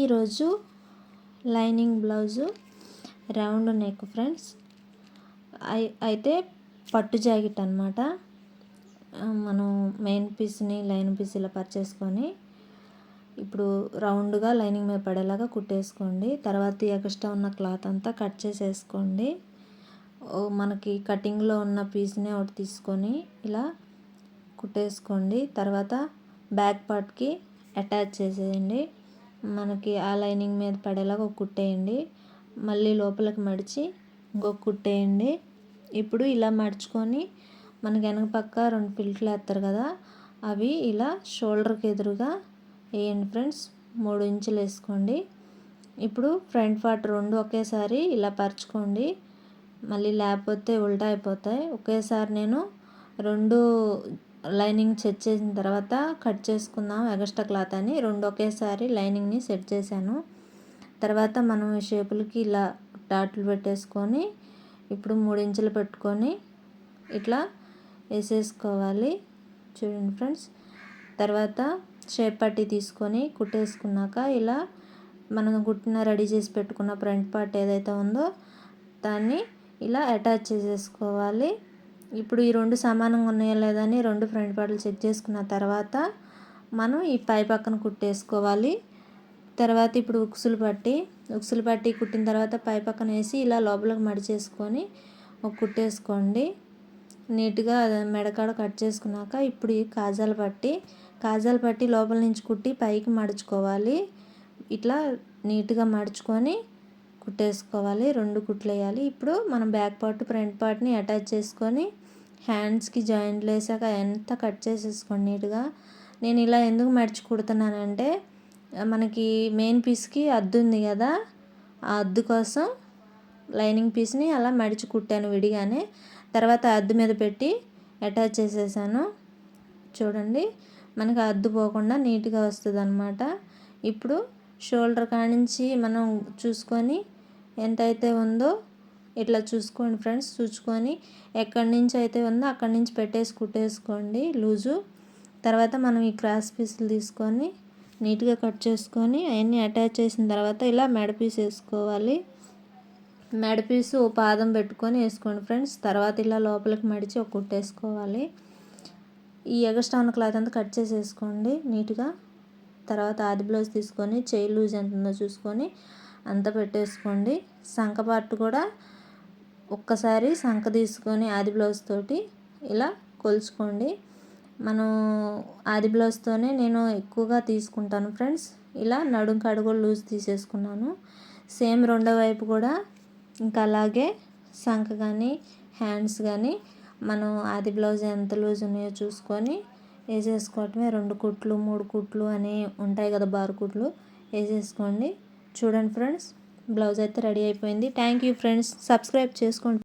ఈరోజు lining blouse round neck friends అయితే పట్టు జాకెట్ అనమాట మనం మెయిన్ పీస్ని లైన్ పీస్ ఇలా పర్చేసుకొని ఇప్పుడు రౌండ్గా లైనింగ్ మీద పడేలాగా కుట్టేసుకోండి. తర్వాత ఎక్స్ట్రా ఉన్న క్లాత్ అంతా కట్ చేసేసుకోండి. మనకి కటింగ్లో ఉన్న పీస్ని ఒకటి తీసుకొని ఇలా కుట్టేసుకోండి. తర్వాత బ్యాక్ పార్ట్కి అటాచ్ చేసేయండి. మనకి ఆ లైనింగ్ మీద పడేలాగా ఒక కుట్టేయండి మళ్ళీ లోపలికి మడిచి ఇంకొక కుట్టేయండి ఇప్పుడు ఇలా మడుచుకొని మనకి వెనక పక్క రెండు పిల్ట్లు వేస్తారు కదా అవి ఇలా షోల్డర్కి ఎదురుగా వేయండి ఫ్రెండ్స్. మూడు ఇంచులు వేసుకోండి. ఇప్పుడు ఫ్రంట్ పార్ట్ రెండు ఒకేసారి ఇలా పరుచుకోండి. మళ్ళీ లేకపోతే ఉల్టా అయిపోతాయి. ఒకేసారి నేను రెండు లైనింగ్ సెట్ చేసిన తర్వాత కట్ చేసుకుందాం ఎగస్ట్రా క్లాత్ అని. రెండు ఒకేసారి లైనింగ్ని సెట్ చేశాను. తర్వాత మనం షేపులకి ఇలా డాట్లు పెట్టేసుకొని ఇప్పుడు మూడు ఇంచులు పెట్టుకొని ఇట్లా వేసేసుకోవాలి. చూడండి ఫ్రెండ్స్. తర్వాత షేప్ పట్టి తీసుకొని కుట్టేసుకున్నాక ఇలా మనం కుట్టిన రెడీ చేసి పెట్టుకున్న ఫ్రంట్ పార్ట్ ఏదైతే ఉందో దాన్ని ఇలా అటాచ్ చేసేసుకోవాలి. ఇప్పుడు ఈ రెండు సమానంగా ఉన్నాయా లేదని రెండు ఫ్రంట్ పార్ట్లు చెక్ చేసుకున్న తర్వాత మనం ఈ పై పక్కన కుట్టేసుకోవాలి. తర్వాత ఇప్పుడు ఉక్సులు పట్టి ఉక్సులు పట్టి కుట్టిన తర్వాత పై పక్కన వేసి ఇలా లోపలికి మడిచేసుకొని ఒక కుట్టేసుకోండి. నీట్గా మెడకాడ కట్ చేసుకున్నాక ఇప్పుడు ఈ కాజాలు పట్టి కాజాలు పట్టి లోపల నుంచి కుట్టి పైకి మడుచుకోవాలి. ఇట్లా నీట్గా మడుచుకొని కుట్టేసుకోవాలి రెండు కుట్లు వేయాలి ఇప్పుడు మనం బ్యాక్ పార్ట్ ఫ్రంట్ పార్ట్ని అటాచ్ చేసుకొని హ్యాండ్స్కి జాయింట్లు వేసాక ఎంత కట్ చేసేసుకోండి నీట్గా. నేను ఇలా ఎందుకు మడిచి కుడుతున్నానంటే మనకి మెయిన్ పీస్కి అద్దు ఉంది కదా ఆ అద్దు కోసం లైనింగ్ పీస్ని అలా మడిచి కుట్టాను విడిగానే. తర్వాత అద్దు మీద పెట్టి అటాచ్ చేసేసాను. చూడండి మనకి అద్దు పోకుండా నీట్గా వస్తుంది అనమాట ఇప్పుడు షోల్డర్ కానించి మనం చూసుకొని ఎంత అయితే ఉందో ఇట్లా చూసుకోండి ఫ్రెండ్స్ చూసుకొని ఎక్కడి నుంచి అయితే ఉందో అక్కడి నుంచి పెట్టేసి కుట్టేసుకోండి లూజు. తర్వాత మనం ఈ క్రాస్ పీసులు తీసుకొని నీట్గా కట్ చేసుకొని అవన్నీ అటాచ్ చేసిన తర్వాత ఇలా మెడ పీస్ వేసుకోవాలి. మెడ పీసు పాదం పెట్టుకొని వేసుకోండి ఫ్రెండ్స్ తర్వాత ఇలా లోపలికి మడిచి ఒక కుట్టేసుకోవాలి ఈ ఎగస్టాన్ క్లాత్ అంతా కట్ చేసేసుకోండి నీట్గా. తర్వాత ఆది బ్లౌజ్ తీసుకొని చేయి లూజ్ ఎంత ఉందో చూసుకొని అంతా పెట్టేసుకోండి. సంక పార్ట్ కూడా ఒక్కసారి సంక తీసుకొని ఆది బ్లౌజ్ తోటి ఇలా కొలుచుకోండి. మనం ఆది బ్లౌజ్తోనే నేను ఎక్కువగా తీసుకుంటాను ఫ్రెండ్స్. ఇలా నడుం కడుగు లూజ్ తీసేసుకున్నాను. సేమ్ రెండో వైపు కూడా ఇంకా అలాగే సంక కానీ హ్యాండ్స్ కానీ మనం ఆది బ్లౌజ్ ఎంత లూజ్ ఉన్నాయో చూసుకొని వేసేసుకోవటమే. రెండు కుట్లు మూడు కుట్లు అని ఉంటాయి కదా బారు కుట్లు. వేసేసుకోండి. చూడండి ఫ్రెండ్స్ బ్లౌజ్ అయితే రెడీ అయిపోయింది. థ్యాంక్ యూ ఫ్రెండ్స్ సబ్స్క్రైబ్ చేసుకోండి.